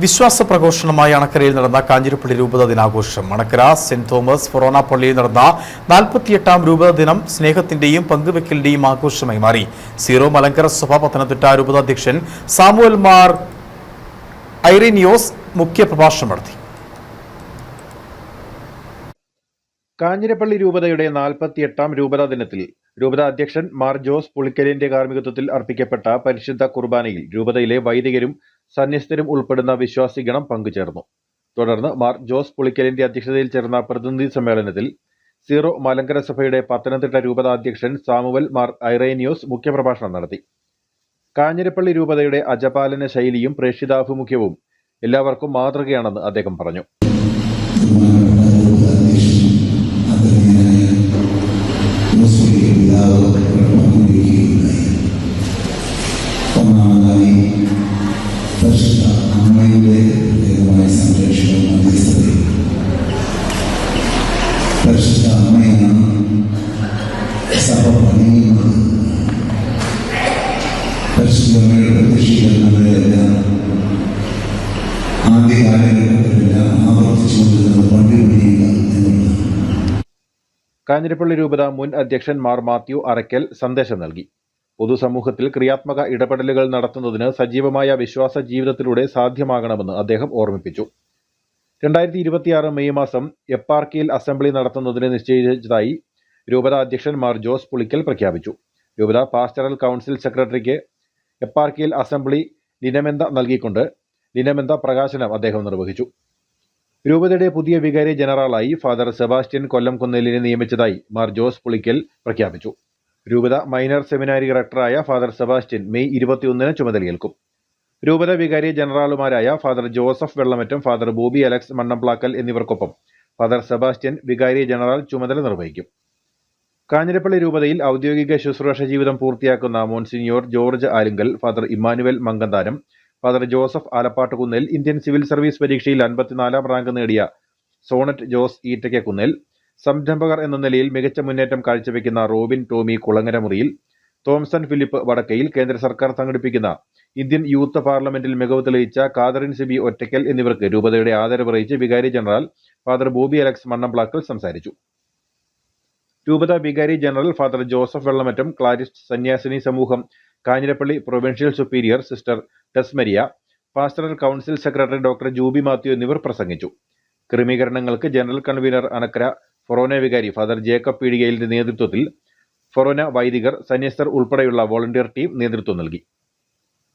വിശ്വാസ പ്രഘോഷണമായി അണക്കരയിൽ നടന്ന കാഞ്ഞിരപ്പള്ളി രൂപത ദിനാഘോഷം. അണക്കര സെന്റ് തോമസ് ഫൊറോണ പള്ളിയിൽ നടന്ന നാൽപ്പത്തിയെട്ടാം രൂപത ദിനം സ്നേഹത്തിന്റെയും പങ്കുവെക്കലിന്റെയും ആഘോഷമായി മാറി. സീറോ മലങ്കര സഭ പത്തനംതിട്ട രൂപത അധ്യക്ഷൻ സാമുവൽ മാർ ഐറിനിയോസ് മുഖ്യപ്രഭാഷണം നടത്തി. കാഞ്ഞിരപ്പള്ളി രൂപതയുടെ നാൽപ്പത്തിയെട്ടാം രൂപത ദിനത്തിൽ രൂപതാ അധ്യക്ഷൻ മാർ ജോസ് പുളിക്കലിന്റെ കാർമ്മികത്വത്തിൽ അർപ്പിക്കപ്പെട്ട പരിശുദ്ധ കുർബാനയിൽ രൂപതയിലെ വൈദികരും സന്യസ്തരും ഉൾപ്പെടുന്ന വിശ്വാസിഗണം പങ്കുചേർന്നു. തുടർന്ന് മാർ ജോസ് പുളിക്കലിന്റെ അധ്യക്ഷതയിൽ ചേർന്ന പ്രതിനിധി സമ്മേളനത്തിൽ സീറോ മലങ്കര സഭയുടെ പത്തനംതിട്ട രൂപതാ അധ്യക്ഷൻ സാമുവൽ മാർ ഐറേനിയോസ് മുഖ്യപ്രഭാഷണം നടത്തി. കാഞ്ഞിരപ്പള്ളി രൂപതയുടെ അജപാലന ശൈലിയും പ്രേക്ഷിതാഭിമുഖ്യവും എല്ലാവർക്കും മാതൃകയാണെന്ന് അദ്ദേഹം പറഞ്ഞു. പരിശുദ്ധ അമ്മയാണ് സഭ പണിയുന്നത് പരിശുദ്ധ അമ്മയുടെ പ്രതീക്ഷിക്കുന്നവരെല്ലാം ആദ്യകാലഘട്ടത്തിലെല്ലാം ആവർത്തിച്ചുകൊണ്ടിരുന്നത് പള്ളി പണിയുക കാഞ്ഞിരപ്പള്ളി രൂപത മുൻ അധ്യക്ഷൻ മാർ മാത്യു അറയ്ക്കൽ സന്ദേശം നൽകി. പൊതുസമൂഹത്തിൽ ക്രിയാത്മക ഇടപെടലുകൾ നടത്തുന്നതിന് സജീവമായ വിശ്വാസ ജീവിതത്തിലൂടെ സാധ്യമാകണമെന്ന് അദ്ദേഹം ഓർമ്മിപ്പിച്ചു. രണ്ടായിരത്തി ഇരുപത്തിയാറ് മെയ് മാസം എപ്പാർക്കിയിൽ അസംബ്ലി നടത്തുന്നതിന് നിശ്ചയിച്ചതായി രൂപത അധ്യക്ഷൻ മാർ ജോസ് പുളിക്കൽ പ്രഖ്യാപിച്ചു. രൂപത പാസ്റ്ററൽ കൗൺസിൽ സെക്രട്ടറിക്ക് എപ്പാർക്കിയിൽ അസംബ്ലി ലിനമെന്ത നൽകിക്കൊണ്ട് ലിനമെന്ത പ്രകാശനം അദ്ദേഹം നിർവഹിച്ചു. രൂപതയുടെ പുതിയ വികാരി ജനറലായി ഫാദർ സെബാസ്റ്റ്യൻ കൊല്ലം കുന്നേലിനെ നിയമിച്ചതായി മാർ ജോസ് പുളിക്കൽ പ്രഖ്യാപിച്ചു. രൂപത മൈനർ സെമിനാരി ഡയറക്ടറായ ഫാദർ സെബാസ്റ്റ്യൻ മെയ് ഇരുപത്തിയൊന്നിന് ചുമതലയേൽക്കും. രൂപത വികാരി ജനറലുമാരായ father Joseph Vellamattam father Bobby Alex Mannamplackal എന്നിവർക്കൊപ്പം ഫാദർ സെബാസ്റ്റ്യൻ വികാരി ജനറൽ ചുമതല നിർവഹിക്കും. കാഞ്ഞിരപ്പള്ളി രൂപതയിൽ ഔദ്യോഗിക ശുശ്രൂഷ ജീവിതം പൂർത്തിയാക്കുന്ന monsignor George Alunkal father Emmanuel Mankanthanam father Joseph Alappattukunnel Indian civil service പരീക്ഷയിൽ അൻപത്തിനാലാം റാങ്ക് നേടിയ സോണറ്റ് ജോസ് ഈറ്റയ്ക്കുന്നിൽ സംരംഭകർ എന്ന നിലയിൽ മികച്ച മുന്നേറ്റം കാഴ്ചവെക്കുന്ന Robin Tomy Kulangaramuriyil Thomson Philip Vadakkayil കേന്ദ്ര സർക്കാർ സംഘടിപ്പിക്കുന്ന ഇന്ത്യൻ യൂത്ത് പാർലമെന്റിൽ മികവ് തെളിയിച്ച കാതറിൻ സിബി ഒറ്റയ്ക്കൽ എന്നിവർക്ക് രൂപതയുടെ ആദരവറിയിച്ച് വികാരി general father Bobby Alex Mannamplackal സംസാരിച്ചു. രൂപത വികാരി general father Joseph Vellamattam Clarist സന്യാസിനി സമൂഹം Kanjirappally provincial superior sister Tesmaria pastoral council secretary doctor Juby Mathew എന്നിവർ പ്രസംഗിച്ചു. ക്രമീകരണങ്ങൾക്ക് ജനറൽ കൺവീനർ അനക്കര ഫൊറോന വികാരി ഫാദർ ജേക്കബ് പീഡികയിലിന്റെ നേതൃത്വത്തിൽ ഫൊറോന വൈദികർ സന്യസ്തർ ഉൾപ്പെടെയുള്ള വോളണ്ടിയർ ടീം നേതൃത്വം നൽകി.